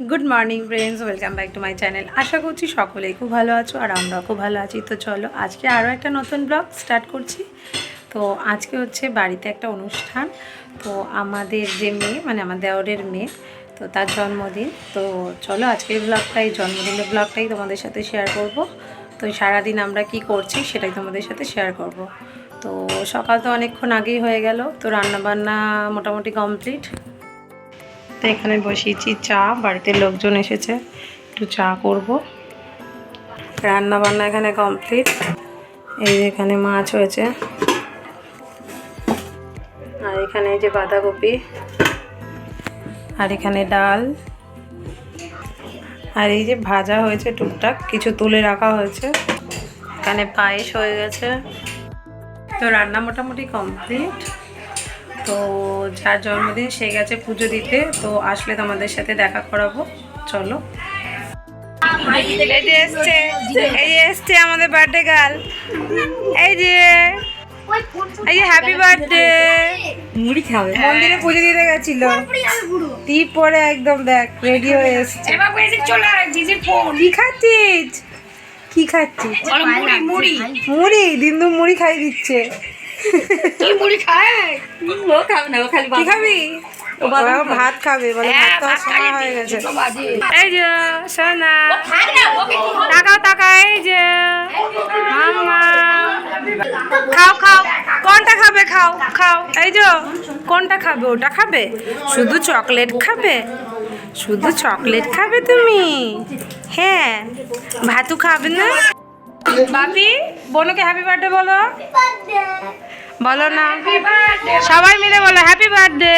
Good morning friends welcome back to my channel আশা করছি সকলেই খুব ভালো আছো আর আমরাও খুব ভালো আছি। তো চলো, আজকে আরও একটা নতুন ব্লগ স্টার্ট করছি। তো আজকে হচ্ছে বাড়িতে একটা অনুষ্ঠান। তো আমাদের যে মেয়ে মানে আমার দেওরের মেয়ে, তো তার জন্মদিন। তো চলো, আজকের ব্লগটাই জন্মদিনের ব্লগটাই তোমাদের সাথে শেয়ার করব। তো সারাদিন আমরা কি করছি সেটাই তোমাদের সাথে শেয়ার করব। তো সকাল তো অনেকক্ষণ আগেই হয়ে গেল। তো রান্নাবান্না মোটামুটি কমপ্লিট তো এখানে বসিয়েছি চা, বাড়িতে লোকজন এসেছে, একটু চা করব। রান্না বান্না এখানে কমপ্লিট এই যে এখানে মাছ হয়েছে। আর এখানে এই যে বাঁধাকপি। আর এখানে ডাল। আর এই যে ভাজা হয়েছে টুকটাক, কিছু তুলে রাখা হয়েছে। এখানে পায়েস হয়ে গেছে। তো রান্না মোটামুটি কমপ্লিট তো যার জন্মদিন সে গেছে পুজো দিতে তো আসলে তোমাদের সাথে দেখা করাবো। চলো। এই যে এসছে এই যে এসছে আমাদের বার্থডে গার্ল এই যে এই যে হ্যাপি বার্থডে মুড়ি খাবে। মন্দিরে পুজো দিতে গেছিল। টিপ পরে একদম দেখ রেডি হয়ে এসছে। কি খাচ্ছিস? কি খাচ্ছিস? মুড়ি মুড়ি। দিন্দু মুড়ি খাই দিচ্ছে। তুই মুড়ি খায়? ও খাবে না ও খালি কি খাবি? ও ভাত খাবে বলে ভাত খাওয়ার সময় হয়ে গেছে। এই যে সোনা। তাকাও তাকাও এই যে। মামা। খাও খাও। কোনটা খাবে? খাও খাও। এই যে কোনটা খাবে? ওটা খাবে? শুধু চকলেট খাবে? শুধু চকলেট খাবে তুমি? হ্যাঁ। ভাতু খাবে না? বাপি বোনকে হ্যাপি বার্থডে বলো। বলো না। সবাই মিলে বলো হ্যাপি বার্থডে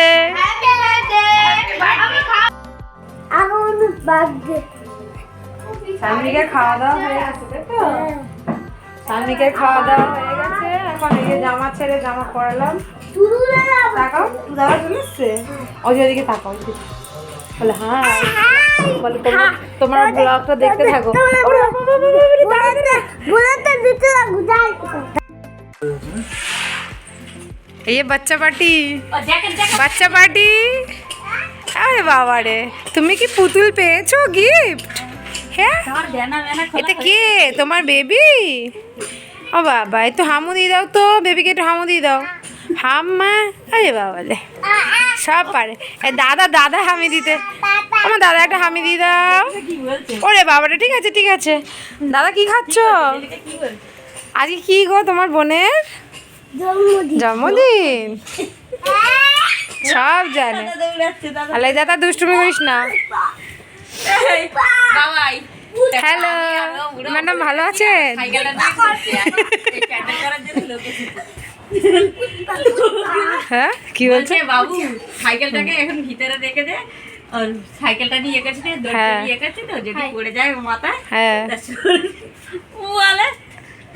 সানভিকে খাওয়া দাওয়া হয়ে গেছে তাই তো? সানভিকে খাওয়া দাওয়া হয়ে গেছে। এখন এই যে জামা ছেড়ে জামা পরালাম। তাকাও দাদার জন্য এসছে? ওই যে ওদিকে তাকাও। বলে হ্যাঁ। বলে তোমার তোমার ব্লগটা দেখতে থাকো। এই বাচ্চা পার্টি। বাচ্চা পার্টি। আরে বাবা রে তুমি কি পুতুল পেয়েছ গিফট হ্যাঁ? এটা কে? তোমার বেবি ও বাবা একটু হামু দিয়ে দাও তো বেবিকে একটু হামু দিয়ে দাও। হাম্মা আরে বাবা রে। সব পারে। দাদা দাদা হামি দিতে। আমার দাদা একটা হামি দিয়ে দাও। ওরে বাবারে, ঠিক আছে ঠিক আছে। দাদা, কি খাচ্ছ? আজকে কি গো তোমার বোনের? জন্মদিন। সব জানে। আলাই দাদা, দুষ্টুমি করিস না। হ্যালো, ম্যাডাম ভালো আছেন? হ্যাঁ? কি বলছে বাবু সাইকেলটাকে এখন ভিতরে রেখে দে। সাইকেলটা নিয়ে গেছে দড়িটা হ্যাঁ। নিয়ে গেছে তো যদি পড়ে যায় মাথায় হ্যাঁ। ও বলে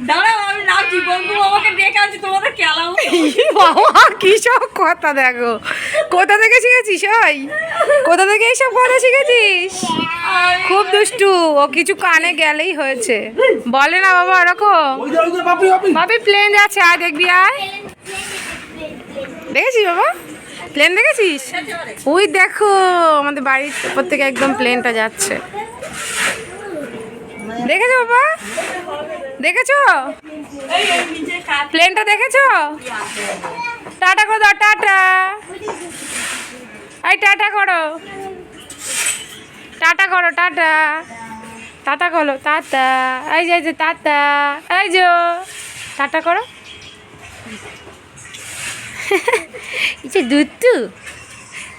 দাঁড়াও আমি নামছি বন্ধু আমাকে ডেকে আনছি তোমাদের খেলাও বাবা কি সব কথা দেখো। কোথা থেকে শিখেছিস ওই? কোথা থেকে এইসব কথা শিখেছিস? খুব দুষ্টু ও কিছু কানে গেলেই হয়েছে। বলে না বাবা ওরকম। বাবি প্লেন যাচ্ছে আয় দেখবি আয়। দেখেছিস বাবা? প্লেন দেখেছিস? ওই দেখো, আমাদের বাড়ির উপর থেকে একদম প্লেনটা যাচ্ছে। দেখেছ বাবা? দেখেছ? প্লেনটা দেখেছ? টাটা করো টাটা। এই টাটা করো। টাটা করো, টাটা। টাটা করো, টাটা। এই যে এই যে, টাটা। এই যে, টাটা করো। এই যে এটা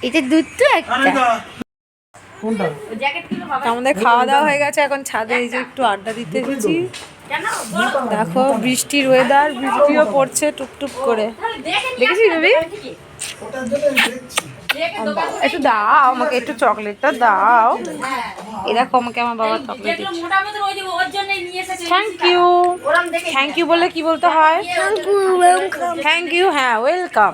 এই যে দুধটু একটা। আমাদের খাওয়া দাওয়া হয়ে গেছে এখন ছাদে এই যে একটু আড্ডা দিতে এসেছি। দেখো বৃষ্টির ওয়েদার বৃষ্টিও পড়ছে টুপটুপ করে। দেখেছিস বেবি একটু দাও আমাকে একটু চকলেটটা দাও। এই দেখো আমাকে আমার বাবা চকলেট দিচ্ছে। থ্যাংক ইউ থ্যাংক ইউ বলে কি বলতে হয়? থ্যাংক ইউ হ্যাঁ ওয়েলকাম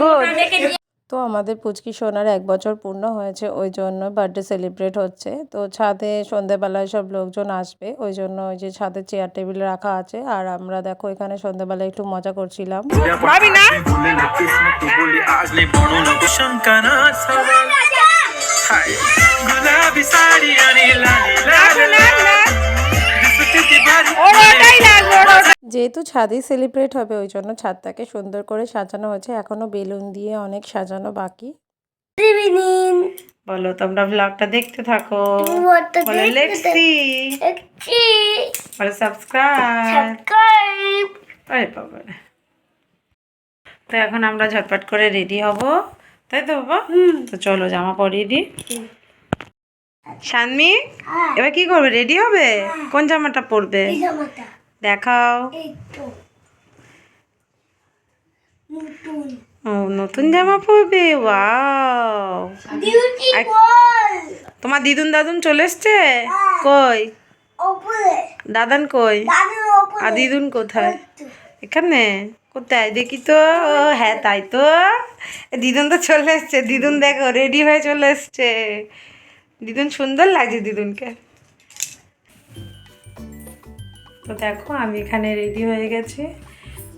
গুড তো আমাদের পুচকি সোনার এক বছর পূর্ণ হয়েছে ওই জন্য বার্থডে সেলিব্রেট হচ্ছে। তো ছাদে সন্ধেবেলায় সব লোকজন আসবে ওই জন্য ওই যে ছাদে চেয়ার টেবিল রাখা আছে। আর আমরা দেখো এখানে সন্ধেবেলায় একটু মজা করছিলাম। ভাবি যেহেতু ছাদেই সেলিব্রেট হবে ওই জন্য ছাদটাকে সুন্দর করে সাজানো হয়েছে। এখনও বেলুন দিয়ে অনেক সাজানো বাকি। বলো তোমরা ব্লগটা দেখতে থাকো। বলো লেখছি বলো সাবস্ক্রাইব তো এখন আমরা ঝটপট করে রেডি হব। তাই তো বাবা? তো চলো জামা পরিয়ে দি শানমি এবার কি করবে? রেডি হবে? কোন জামাটা পরবে? দেখাও। ও নতুন জামা পরবে? ওয়াও। তোমার দিদুন দাদুন চলে এসছে? কই? দাদান কই? আর দিদুন কোথায়? এখানে? কোথায়? দেখি তো। হ্যাঁ তাই তো। দিদুন তো চলে এসছে। দিদুন দেখো রেডি হয়ে চলে এসছে। দিদুন সুন্দর লাগছে দিদুনকে। তো দেখো, আমি এখানে রেডি হয়ে গেছি।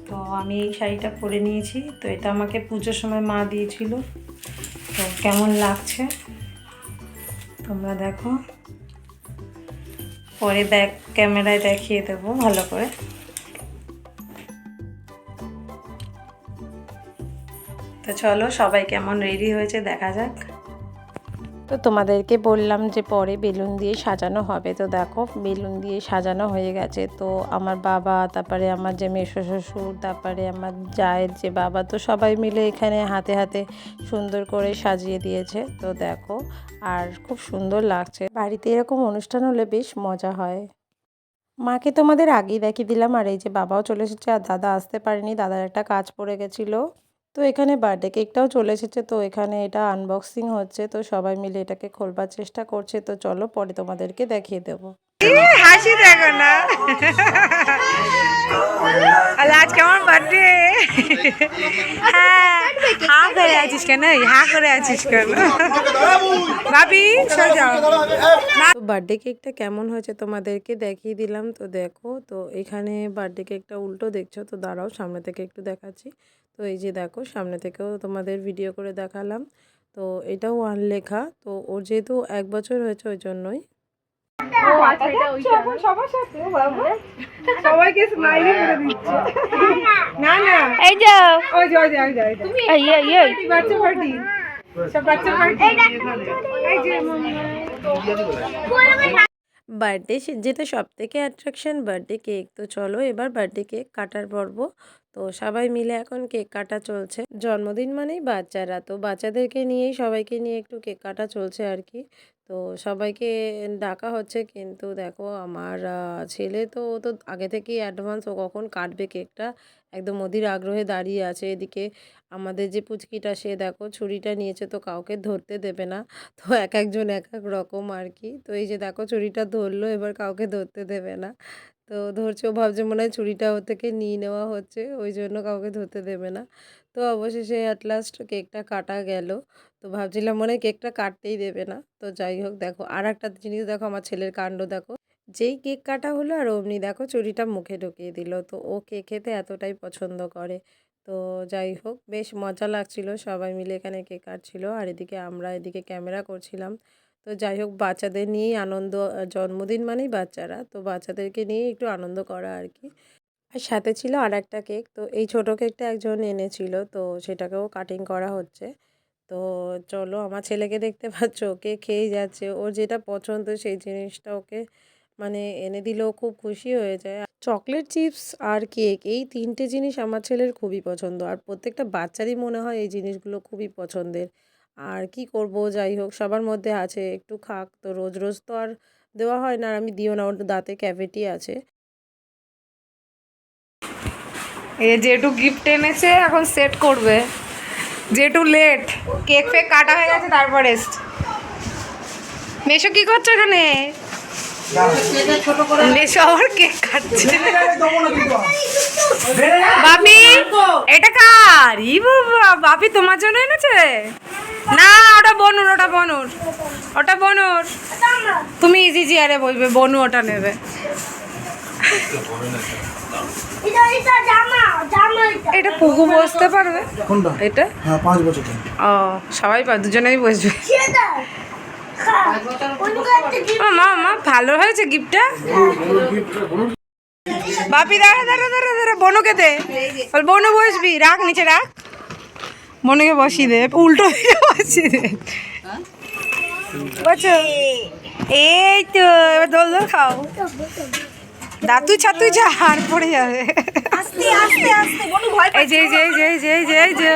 তো আমি এই শাড়িটা পরে নিয়েছি। তো এটা আমাকে পুজোর সময় মা দিয়েছিল। তো কেমন লাগছে? তোমরা দেখো। পরে ব্যাক ক্যামেরায় দেখিয়ে দেবো, ভালো করে। তো চলো, সবাই কেমন রেডি হয়েছে দেখা যাক। তো তোমাদেরকে বললাম যে পরে বেলুন দিয়ে সাজানো হবে। তো দেখো, বেলুন দিয়ে সাজানো হয়ে গেছে। তো আমার বাবা, তারপরে আমার যে মেসো শ্বশুর, তারপরে আমার জায়ের যে বাবা, তো সবাই মিলে এখানে হাতে হাতে সুন্দর করে সাজিয়ে দিয়েছে। তো দেখো, আর খুব সুন্দর লাগছে। বাড়িতে এরকম অনুষ্ঠান হলে বেশ মজা হয়। মাকে তোমাদের আগেই দেখিয়ে দিলাম, আর এই যে বাবাও চলে এসেছে, আর দাদা আসতে পারেনি। দাদার একটা কাজ পড়ে গেছিল। তো এখানে বার্থডে কেকটাও চলে এসেছে। তো এখানে এটা আনবক্সিং হচ্ছে। তো সবাই মিলে এটাকে খোলবার চেষ্টা করছে। তো চলো পরে তোমাদেরকে দেখিয়ে দেবো। হাসি দেখো না। আজ কেমন বার্থডে? হা করে আছিস কেন হা করে আছিস কেন ভাবি বার্থডে কেকটা কেমন হয়েছে তোমাদেরকে দেখিয়ে দিলাম। তো দেখো, তো এখানে বার্থডে কেকটা উল্টো দেখছ, তো দাঁড়াও, সামনে থেকে একটু দেখাচ্ছি। তো এই যে দেখো, সামনে থেকেও তোমাদের ভিডিও করে দেখালাম। তো এটাও ওয়ান তো ওর যেহেতু এক বছর হয়েছে ওই জন্যই বার্থডে যেটা সব থেকে অ্যাট্রাকশন বার্থডে কেক তো চলো এবার বার্থডে কেক কাটার পর্ব। তো সবাই মিলে এখন কেক কাটা চলছে। জন্মদিন মানেই বাচ্চারা। তো বাচ্চাদেরকে নিয়েই সবাইকে নিয়ে একটু কেক কাটা চলছে আর কি। তো সবাইকে ডাকা হচ্ছে কিন্তু দেখো আমার ছেলে তো, ও তো আগে থেকেই অ্যাডভান্স ও কখন কাটবে কেকটা? একদম অধীর আগ্রহে দাঁড়িয়ে আছে এদিকে। আমাদের যে পুচকিটা, সে দেখো ছুরিটা নিয়েছে তো কাউকে ধরতে দেবে না। তো এক একজন এক এক রকম আর কি। তো এই যে দেখো ছুরিটা ধরলো, এবার কাউকে ধরতে দেবে না। তো ধরছে ও ভাবছে মনে হয় ছুরিটা ওর থেকে নিয়ে নেওয়া হচ্ছে, ওই জন্য কাউকে ধরতে দেবে না। তো অবশেষে অ্যাট লাস্ট কেকটা কাটা গেল। তো ভাবছিলাম মনে হয় কেকটা কাটতেই দেবে না। তো যাই হোক দেখো আর একটা জিনিস দেখো, আমার ছেলের কাণ্ড দেখো। যেই কেক কাটা হলো আর অমনি দেখো ছুরিটা মুখে ঢুকিয়ে দিল। তো ও কেক খেতে এতটাই পছন্দ করে। তো যাই হোক, বেশ মজা লাগছিল, সবাই মিলে এখানে কেক কাটছিল। আর এদিকে আমরা এদিকে ক্যামেরা করছিলাম। তো যাই হোক, বাচ্চাদের নিয়েই আনন্দ জন্মদিন মানেই বাচ্চারা। তো বাচ্চাদেরকে নিয়ে একটু আনন্দ করা আর কি। আর সাথে ছিল আর একটা কেক। তো এই ছোট কেকটা একজন এনেছিল, তো সেটাকেও কাটিং করা হচ্ছে। তো চলো, আমার ছেলেকে দেখতে পাচ্ছ, ওকে খেয়েই যাচ্ছে। ওর যেটা পছন্দ সেই জিনিসটা ওকে মানে এনে দিলেও খুব খুশি হয়ে যায়। চকলেট চিপস আর কেক, এই তিনটে জিনিস আমার ছেলের খুবই পছন্দ। আর প্রত্যেকটা বাচ্চারই মনে হয় এই জিনিসগুলো খুবই পছন্দের। আর কি করব? যাই হোক, সবার মধ্যে আছে একটু খাক তো রোজ রোজ তো আর দেওয়া হয় না আর আমি দিও না, ওর দাঁতে ক্যাভিটি আছে। এ যেটু গিফট এনেছে, এখন সেট করবে। যেটু লেট কেক ফেক কাটা হয়ে গেছে, তারপর এসছে। মেশো কি করছ এখানে? মেশো আবার কেক কাটছে। বাপি, এটা কার? ই বাবা, বাপি তোমার জন্য এনেছে? না ওটা বনুর ওটা বনুর। ওটা বনুর। তুমি ইজি চেয়ারে বসবে বনু ওটা নেবে। এটা পুকু বসতে পারবে? এটা? হ্যাঁ পাঁচ বছর ও সবাই পা দুজনেই বসবে। মা মা ভালো হয়েছে গিফটটা বাপি দাঁড়া দাঁড়া দাঁড়া দাঁড়া বনুকে দে। বল বনু বসবি রাখ নিচে রাখ। বনুকে বসিয়ে দে উল্টো বসিয়ে দে। বসো। এই তো এবার দোল দোল খাও। দাতু ছাতু যা আর পড়ে যাবে। এই যে যে যে যে এই যে যে।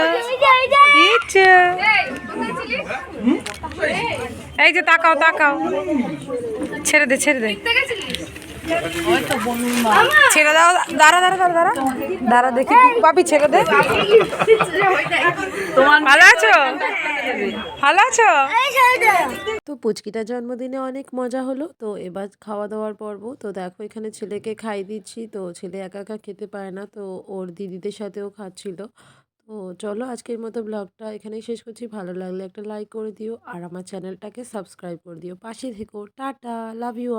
এই যে তাকাও তাকাও। ছেড়ে দে ছেড়ে দে। ছেড়ে দাও, দাঁড়া দাঁড়া দাঁড়া দাঁড়া। দাঁড়া দেখি ছেড়ে দে। ভালো আছো? ভালো আছো? তো পুচকিটার জন্মদিনে অনেক মজা হলো, তো এবার খাওয়া দাওয়ার পর্ব। তো দেখো, এখানে ছেলেকে খাই দিচ্ছি, তো ছেলে একা একা খেতে পায় না, তো ওর দিদিদের সাথেও খাচ্ছিল। তো চলো, আজকের মতো ব্লগটা এখানেই শেষ করছি। ভালো লাগলে একটা লাইক করে দিও, আর আমার চ্যানেলটাকে সাবস্ক্রাইব করে দিও। পাশে থেকো, টাটা লাভ ইউ